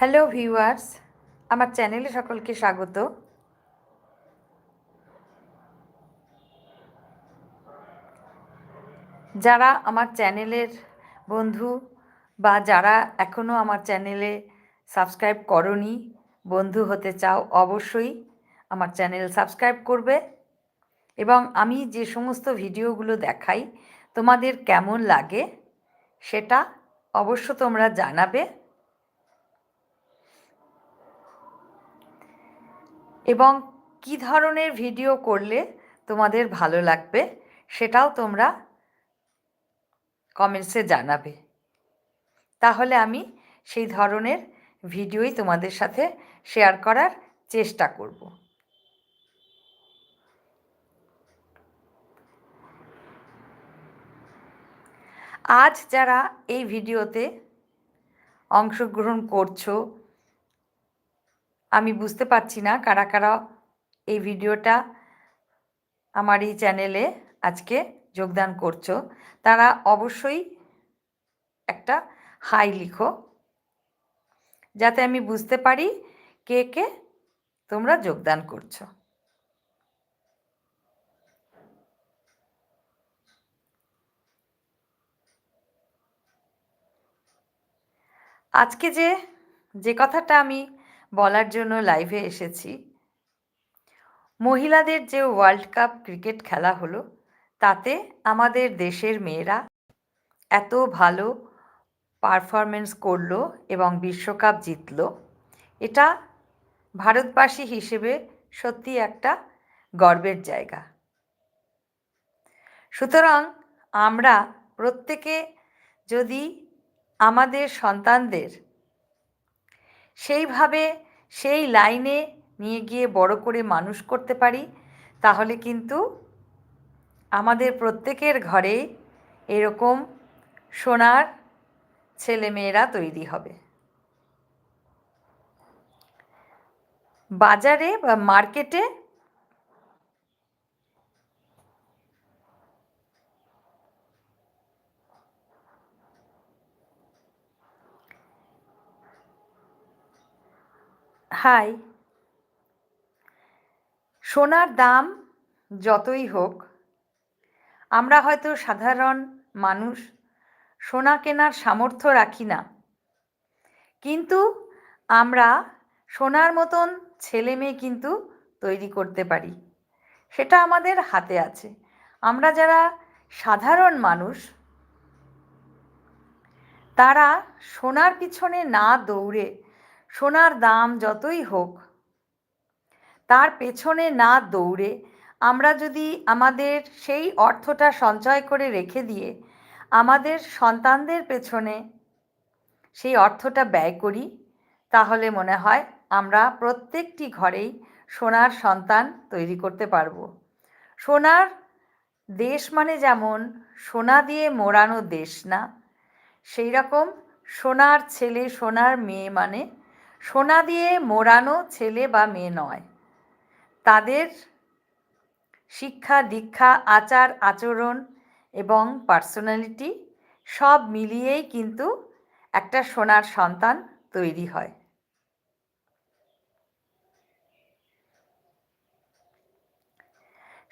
Hello viewers আমার চ্যানেলে সকলকে স্বাগত। যারা আমার চ্যানেলের বন্ধু বা যারা এখনও আমার চ্যানেলে সাবস্ক্রাইব করনি, বন্ধু হতে চাও, অবশ্যই আমার চ্যানেল সাবস্ক্রাইব করবে। এবং আমি যে সমস্ত ভিডিওগুলো দেখাই, তোমাদের কেমন লাগে সেটা অবশ্য তোমরা জানাবে। এবং কি ধরনের ভিডিও করলে তোমাদের ভালো লাগবে সেটাও তোমরা কমেন্টসে জানাবে। তাহলে আমি সেই ধরনের ভিডিওই তোমাদের সাথে শেয়ার করার চেষ্টা করব। আজ যারা এই ভিডিওতে অংশগ্রহণ করছ আমি বুঝতে পারছি না কারা কারা এই ভিডিওটা আমার এই চ্যানেলে আজকে যোগদান করছ। তারা অবশ্যই একটা হাই লিখো, যাতে আমি বুঝতে পারি কে কে তোমরা যোগদান করছ। আজকে যে যে কথাটা আমি বলার জন্য লাইভে এসেছি। মহিলাদের যে ওয়ার্ল্ড কাপ ক্রিকেট খেলা হলো, তাতে আমাদের দেশের মেয়েরা এত ভালো পারফরমেন্স করল এবং বিশ্বকাপ জিতল, এটা ভারতবাসী হিসেবে সত্যি একটা গর্বের জায়গা। সুতরাং আমরা প্রত্যেকে যদি আমাদের সন্তানদের সেইভাবে সেই লাইনে নিয়ে গিয়ে বড় করে মানুষ করতে পারি, তাহলে কিন্তু আমাদের প্রত্যেকের ঘরে এরকম সোনার ছেলেমেয়েরা তৈরি হবে। বাজারে বা মার্কেটে হাই সোনার দাম যতই হোক, আমরা হয়তো সাধারণ মানুষ, সোনা কেনার সামর্থ্য রাখি না। কিন্তু আমরা সোনার মতন ছেলে মেয়ে কিন্তু তৈরি করতে পারি। সেটা আমাদের হাতে আছে। আমরা যারা সাধারণ মানুষ, তারা সোনার পিছনে না দৌড়ে সোনার দাম যতই হোক, তার পেছনে না দৌড়ে আমরা যদি আমাদের সেই অর্থটা সঞ্চয় করে রেখে দিয়ে আমাদের সন্তানদের পেছনে সেই অর্থটা ব্যয় করি, তাহলে মনে হয় আমরা প্রত্যেকটি ঘরেই সোনার সন্তান তৈরি করতে পারব। সোনার দেশ মানে যেমন সোনা দিয়ে মোড়ানো দেশ না সেই রকম সোনার ছেলে সোনার মেয়ে মানে সোনা দিয়ে মোড়ানো ছেলে বা মেয়ে নয়। তাদের শিক্ষা, দীক্ষা, আচার, আচরণ এবং পার্সোনালিটি সব মিলিয়েই কিন্তু একটা সোনার সন্তান তৈরি হয়।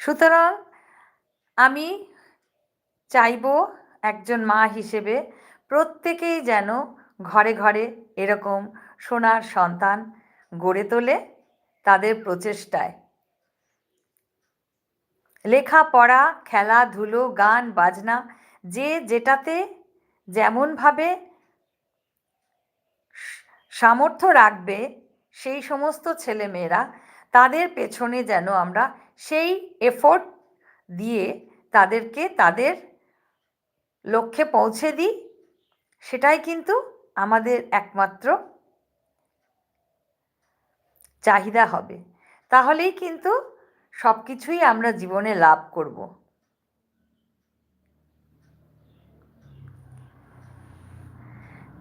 সুতরাং আমি চাইব একজন মা হিসেবে প্রত্যেকেই যেন ঘরে ঘরে এরকম সোনার সন্তান গড়ে তোলে তাদের প্রচেষ্টায়। লেখাপড়া, খেলাধুলো, গান, বাজনা, যে যেটাতে যেমনভাবে সামর্থ্য রাখবে সেই সমস্ত ছেলেমেয়েরা তাদের পেছনে যেন আমরা সেই এফোর্ট দিয়ে তাদেরকে তাদের লক্ষ্যে পৌঁছে দিই, সেটাই কিন্তু আমাদের একমাত্র চাহিদা হবে। তাহলেই কিন্তু সব কিছুই আমরা জীবনে লাভ করব।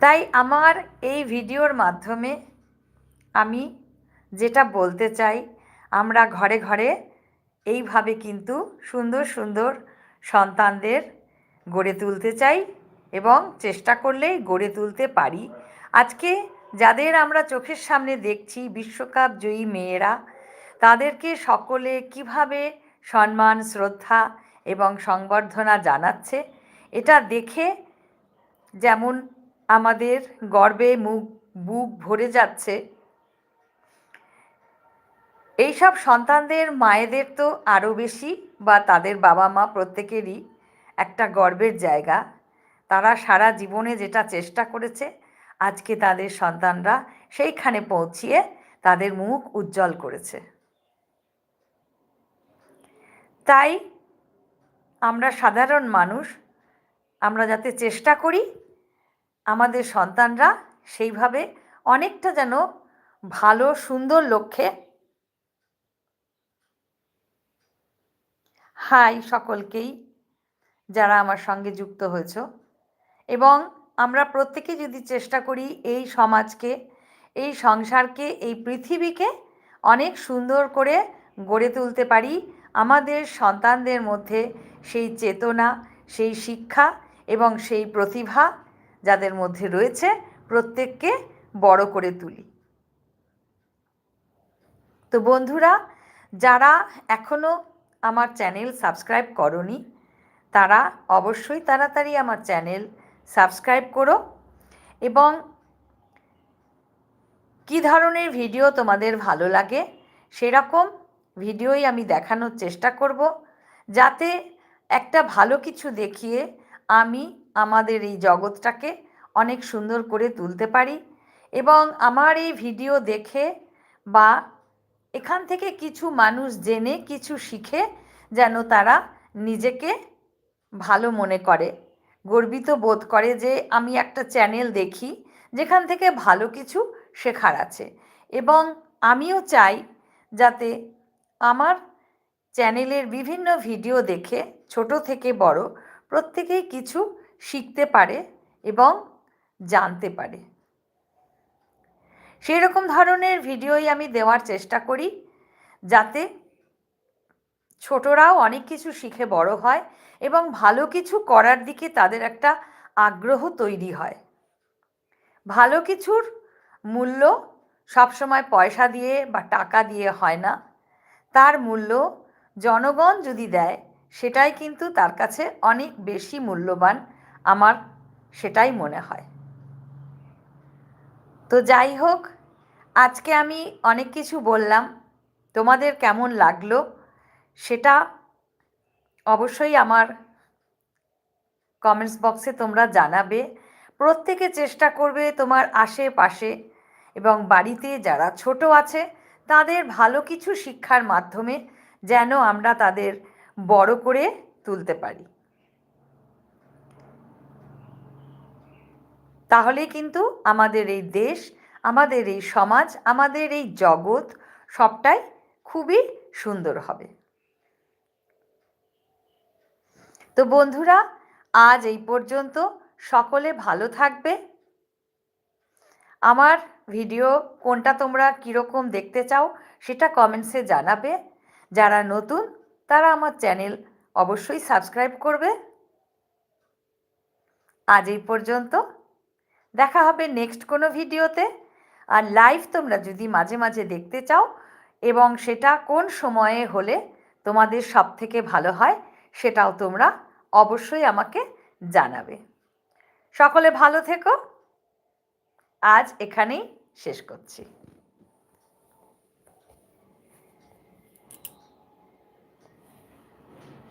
তাই আমার এই ভিডিওর মাধ্যমে আমি যেটা বলতে চাই, আমরা ঘরে ঘরে এইভাবে কিন্তু সুন্দর সুন্দর সন্তানদের গড়ে তুলতে চাই। এবং চেষ্টা করলেই গড়ে তুলতে পারি। আজকে যাদের আমরা চোখের সামনে দেখছি, বিশ্বকাপ জয়ী মেয়েরা, তাদেরকে সকলে কীভাবে সম্মান, শ্রদ্ধা এবং সংবর্ধনা জানাচ্ছে, এটা দেখে যেমন আমাদের গর্বে মুখ, বুক ভরে যাচ্ছে। এইসব সন্তানদের, মায়েদের তো আরও বেশি বা তাদের বাবা মা প্রত্যেকেরই একটা গর্বের জায়গা। তারা সারা জীবনে যেটা চেষ্টা করেছে, আজকে তাদের সন্তানরা সেইখানে পৌঁছিয়ে তাদের মুখ উজ্জ্বল করেছে। তাই আমরা সাধারণ মানুষ, আমরা যাতে চেষ্টা করি, আমাদের সন্তানরা সেইভাবে অনেকটা যেন ভালো, সুন্দর লক্ষ্যে হাই সকলকেই, যারা আমার সঙ্গে যুক্ত হয়েছ। এবং আমরা প্রত্যেকে যদি চেষ্টা করি এই সমাজকে, এই সংসারকে, এই পৃথিবীকে অনেক সুন্দর করে গড়ে তুলতে পারি। আমাদের সন্তানদের মধ্যে সেই চেতনা, সেই শিক্ষা এবং সেই প্রতিভা যাদের মধ্যে রয়েছে, প্রত্যেককে বড় করে তুলি। তো বন্ধুরা, যারা এখনও আমার চ্যানেল সাবস্ক্রাইব করনি, তারা অবশ্যই তাড়াতাড়ি আমার চ্যানেল সাবস্ক্রাইব করো এবং কী ধরনের ভিডিও তোমাদের ভালো লাগে সেরকম ভিডিওই আমি দেখানোর চেষ্টা করব যাতে একটা ভালো কিছু দেখিয়ে আমি আমাদের এই জগৎটাকে অনেক সুন্দর করে তুলতে পারি এবং আমার এই ভিডিও দেখে বা এখান থেকে কিছু মানুষ জেনে কিছু শিখে যেন তারা নিজেকে ভালো মনে করে। গর্বিত বোধ করে যে আমি একটা চ্যানেল দেখি, যেখান থেকে ভালো কিছু শেখার আছে। এবং আমিও চাই যাতে আমার চ্যানেলের বিভিন্ন ভিডিও দেখে ছোট থেকে বড় প্রত্যেকেই কিছু শিখতে পারে এবং জানতে পারে। সেই রকম ধরনের ভিডিওই আমি দেওয়ার চেষ্টা করি, যাতে ছোটরাও অনেক কিছু শিখে বড় হয় এবং ভালো কিছু করার দিকে তাদের একটা আগ্রহ তৈরি হয়। ভালো কিছুর মূল্য সবসময় পয়সা দিয়ে বা টাকা দিয়ে হয় না। তার মূল্য জনগণ যদি দেয়, সেটাই কিন্তু তার কাছে অনেক বেশি মূল্যবান আমার সেটাই মনে হয়। তো যাই হোক, আজকে আমি অনেক কিছু বললাম। তোমাদের কেমন লাগল? সেটা অবশ্যই আমার কমেন্টস বক্সে তোমরা জানাবে। প্রত্যেকে চেষ্টা করবে তোমার আশেপাশে এবং বাড়িতে যারা ছোট আছে, তাদের ভালো কিছু শিক্ষার মাধ্যমে যেন আমরা তাদের বড় করে তুলতে পারি। তাহলে কিন্তু আমাদের এই দেশ, আমাদের এই সমাজ, আমাদের এই জগৎ সবটাই খুবই সুন্দর হবে। তো বন্ধুরা, আজ এই পর্যন্ত। সকলে ভালো থাকবে। আমার ভিডিও কোনটা তোমরা কীরকম দেখতে চাও, সেটা কমেন্টসে জানাবে। যারা নতুন, তারা আমার চ্যানেল অবশ্যই সাবস্ক্রাইব করবে। আজ এই পর্যন্ত। দেখা হবে নেক্সট কোনো ভিডিওতে। আর লাইভ তোমরা যদি মাঝে মাঝে দেখতে চাও, এবং সেটা কোন সময়ে হলে তোমাদের সব থেকে ভালো হয়, সেটাও তোমরা অবশ্যই আমাকে জানাবে। সকলে ভালো থেকো। আজ এখানেই শেষ করছি।